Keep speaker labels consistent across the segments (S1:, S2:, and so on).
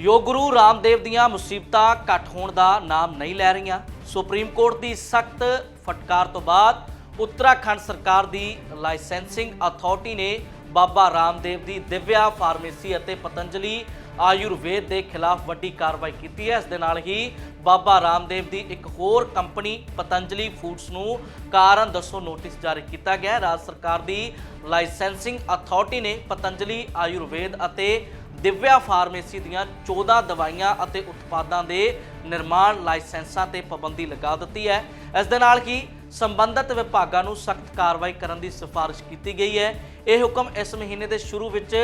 S1: ਯੋਗ ਗੁਰੂ ਰਾਮਦੇਵ ਦੀਆਂ ਮੁਸੀਬਤਾਂ ਘੱਟ ਹੋਣ ਦਾ ਨਾਮ ਨਹੀਂ ਲੈ ਰਹੀਆਂ। ਸੁਪਰੀਮ ਕੋਰਟ ਦੀ ਸਖਤ ਫਟਕਾਰ ਤੋਂ ਬਾਅਦ ਉੱਤਰਾਖੰਡ ਸਰਕਾਰ ਦੀ ਲਾਇਸੈਂਸਿੰਗ ਅਥਾਰਟੀ ਨੇ ਬਾਬਾ ਰਾਮਦੇਵ ਦੀ ਦਿਵਿਆ ਫਾਰਮੇਸੀ ਅਤੇ ਪਤੰਜਲੀ ਆਯੁਰਵੇਦ ਦੇ ਖਿਲਾਫ ਵੱਡੀ ਕਾਰਵਾਈ ਕੀਤੀ ਹੈ। ਇਸ ਦੇ ਨਾਲ ਹੀ ਬਾਬਾ ਰਾਮਦੇਵ ਦੀ ਇੱਕ ਹੋਰ ਕੰਪਨੀ, ਪਤੰਜਲੀ ਫੂਡਸ ਨੂੰ ਕਾਰਨ ਦੱਸੋ ਨੋਟਿਸ ਜਾਰੀ ਕੀਤਾ ਗਿਆ ਰਾਜ ਸਰਕਾਰ ਦੀ ਲਾਇਸੈਂਸਿੰਗ ਅਥਾਰਟੀ ਨੇ ਪਤੰਜਲੀ, ਆਯੁਰਵੇਦ ਅਤੇ ਦਿਵਿਆ ਫਾਰਮੇਸੀ ਦੀਆਂ 14 ਦਵਾਈਆਂ ਅਤੇ ਉਤਪਾਦਾਂ ਦੇ ਨਿਰਮਾਣ ਲਾਇਸੈਂਸਾਂ ਤੇ ਪਾਬੰਦੀ ਲਗਾ ਦਿੱਤੀ ਹੈ। ਇਸ ਦੇ ਨਾਲ ਹੀ ਸੰਬੰਧਿਤ ਵਿਭਾਗਾਂ ਨੂੰ ਸਖਤ ਕਾਰਵਾਈ ਕਰਨ ਦੀ ਸਿਫਾਰਿਸ਼ ਕੀਤੀ ਗਈ ਹੈ। ਇਹ ਹੁਕਮ ਇਸ ਮਹੀਨੇ ਦੇ ਸ਼ੁਰੂ ਵਿੱਚ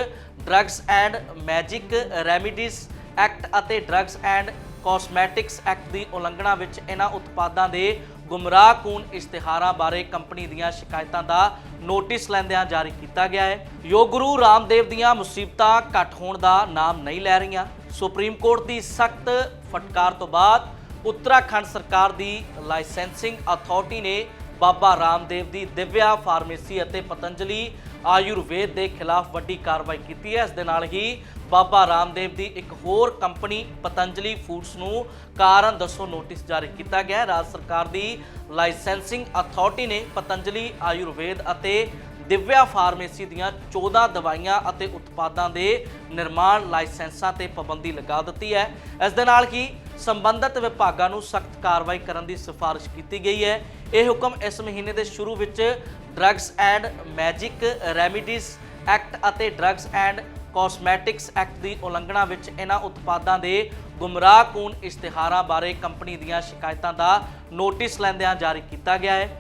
S1: drugs and magic remedies act ਅਤੇ ਡਰੱਗਸ ਐਂਡ ਕਾਸਮੈਟਿਕਸ ਐਕਟ ਦੀ ਉਲੰਘਣਾ ਵਿੱਚ ਇਹਨਾਂ ਉਤਪਾਦਾਂ ਦੇ ਗੁੰਮਰਾਹਕੂਨ ਇਸ਼ਤਿਹਾਰਾਂ ਬਾਰੇ ਕੰਪਨੀ ਦੀਆਂ ਸ਼ਿਕਾਇਤਾਂ ਦਾ ਨੋਟਿਸ ਲੈਂਦਿਆਂ ਜਾਰੀ ਕੀਤਾ ਗਿਆ ਹੈ। ਯੋਗ ਗੁਰੂ ਰਾਮਦੇਵ ਦੀਆਂ ਮੁਸੀਬਤਾਂ ਘੱਟ ਹੋਣ ਦਾ ਨਾਮ ਨਹੀਂ ਲੈ ਰਹੀਆਂ। ਸੁਪਰੀਮ ਕੋਰਟ ਦੀ ਸਖਤ ਫਟਕਾਰ ਤੋਂ ਬਾਅਦ ਉੱਤਰਾਖੰਡ ਸਰਕਾਰ ਦੀ ਲਾਇਸੈਂਸਿੰਗ ਅਥਾਰਟੀ ਨੇ ਬਾਬਾ ਰਾਮਦੇਵ ਦੀ ਦਿਵਿਆ ਫਾਰਮੇਸੀ ਅਤੇ ਪਤੰਜਲੀ ਆਯੁਰਵੇਦ ਦੇ ਖਿਲਾਫ ਵੱਡੀ ਕਾਰਵਾਈ ਕੀਤੀ ਹੈ। ਇਸ ਦੇ ਨਾਲ ਹੀ ਬਾਬਾ ਰਾਮਦੇਵ ਦੀ ਇੱਕ ਹੋਰ ਕੰਪਨੀ ਪਤੰਜਲੀ ਫੂਡਸ ਨੂੰ ਕਾਰਨ ਦੱਸੋ ਨੋਟਿਸ ਜਾਰੀ ਕੀਤਾ ਗਿਆ ਹੈ। ਰਾਜ ਸਰਕਾਰ ਦੀ ਲਾਇਸੈਂਸਿੰਗ ਅਥਾਰਟੀ ਨੇ ਪਤੰਜਲੀ, ਆਯੁਰਵੇਦ ਅਤੇ ਦਿਵਿਆ ਫਾਰਮੇਸੀ ਦੀਆਂ 14 ਦਵਾਈਆਂ ਅਤੇ ਉਤਪਾਦਾਂ ਦੇ ਨਿਰਮਾਣ ਲਾਇਸੈਂਸਾਂ ਤੇ ਪਾਬੰਦੀ ਲਗਾ ਦਿੱਤੀ ਹੈ। ਇਸ ਦੇ ਨਾਲ ਹੀ ਸੰਬੰਧਿਤ ਵਿਭਾਗਾਂ ਨੂੰ ਸਖਤ ਕਾਰਵਾਈ ਕਰਨ ਦੀ ਸਿਫਾਰਿਸ਼ ਕੀਤੀ ਗਈ ਹੈ। ਇਹ ਹੁਕਮ ਇਸ ਮਹੀਨੇ ਦੇ ਸ਼ੁਰੂ ਵਿੱਚ drugs and magic remedies act ਅਤੇ ਡਰੱਗਸ ਐਂਡ ਕਾਸਮੈਟਿਕਸ ਐਕਟ ਦੀ ਉਲੰਘਣਾ ਵਿੱਚ ਇਹਨਾਂ ਉਤਪਾਦਾਂ ਦੇ ਗੁੰਮਰਾਹਕੂਨ ਇਸ਼ਤਿਹਾਰਾਂ ਬਾਰੇ ਕੰਪਨੀ ਦੀਆਂ ਸ਼ਿਕਾਇਤਾਂ ਦਾ ਨੋਟਿਸ ਲੈਂਦਿਆਂ ਜਾਰੀ ਕੀਤਾ ਗਿਆ ਹੈ।